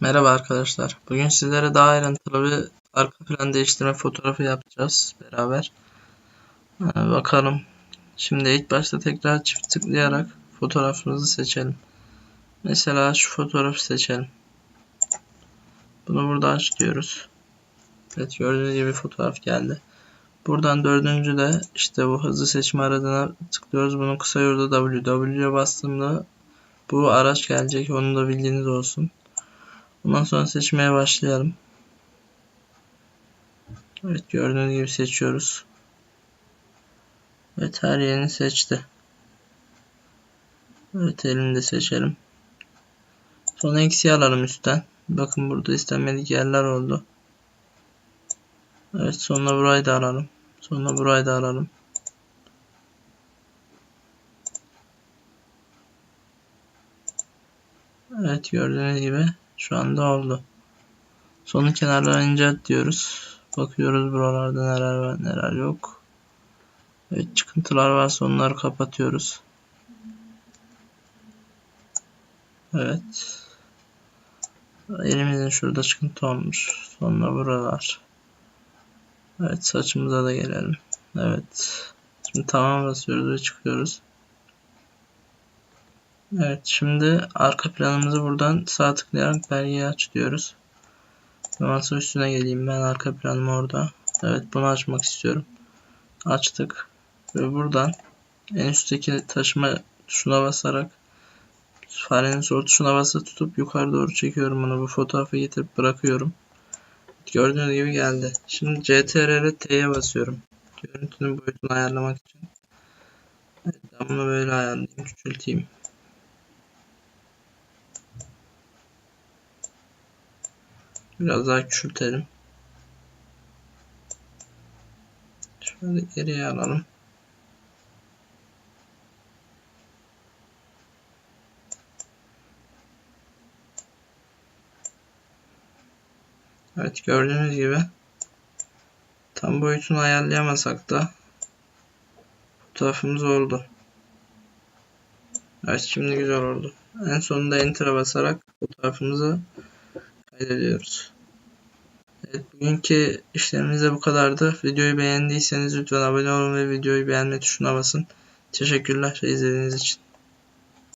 Merhaba arkadaşlar. Bugün sizlere daha ayrıntılı bir arka plan değiştirme fotoğrafı yapacağız beraber. Ee, bakalım. Şimdi ilk başta tekrar çift tıklayarak fotoğrafımızı seçelim. Mesela şu fotoğrafı seçelim. Bunu burada aç diyoruz. Evet gördüğünüz gibi fotoğraf geldi. Buradan dördüncü de işte bu hızlı seçme aradığına tıklıyoruz. Bunun kısa yolu W. W'ye bastığımda bu araç gelecek. Onu da bildiğiniz olsun. Bundan sonra seçmeye başlayalım. Evet gördüğünüz gibi seçiyoruz. Evet her yerini seçti. Evet elini seçelim. Sonra eksiği alalım üstten. Bakın burada istenmedik yerler oldu. Evet sonra burayı da alalım. Sonra burayı da alalım. Evet gördüğünüz gibi şu anda oldu. Sonun kenarlarını incelt diyoruz. Bakıyoruz buralarda neler var neler yok. Evet çıkıntılar varsa onları kapatıyoruz. Evet. Elimizin şurada çıkıntı olmuş. Sonra buralar. Evet saçımıza da gelelim. Evet. Şimdi tamam basıyoruz ve çıkıyoruz. Evet şimdi arka planımızı buradan sağ tıklayarak belgeyi aç diyoruz. Masa üstüne geleyim ben arka planım orada. Evet bunu açmak istiyorum. Açtık. Ve buradan en üstteki taşıma tuşuna basarak farenin sol tuşuna basıp tutup yukarı doğru çekiyorum bunu. Bu fotoğrafı getirip bırakıyorum. Gördüğünüz gibi geldi. Şimdi CTRL T'ye basıyorum. Görüntünün boyutunu ayarlamak için. Evet, bunu böyle ayarlayayım, küçülteyim. Biraz daha küçültelim. Şöyle geriye alalım. Evet gördüğünüz gibi tam boyutunu ayarlayamasak da fotoğrafımız oldu. Evet şimdi güzel oldu. En sonunda Enter'a basarak fotoğrafımızı kaydediyoruz. Evet, bugünkü işlemimiz de bu kadardı. Videoyu beğendiyseniz lütfen abone olun ve videoyu beğenme tuşuna basın. Teşekkürler izlediğiniz için.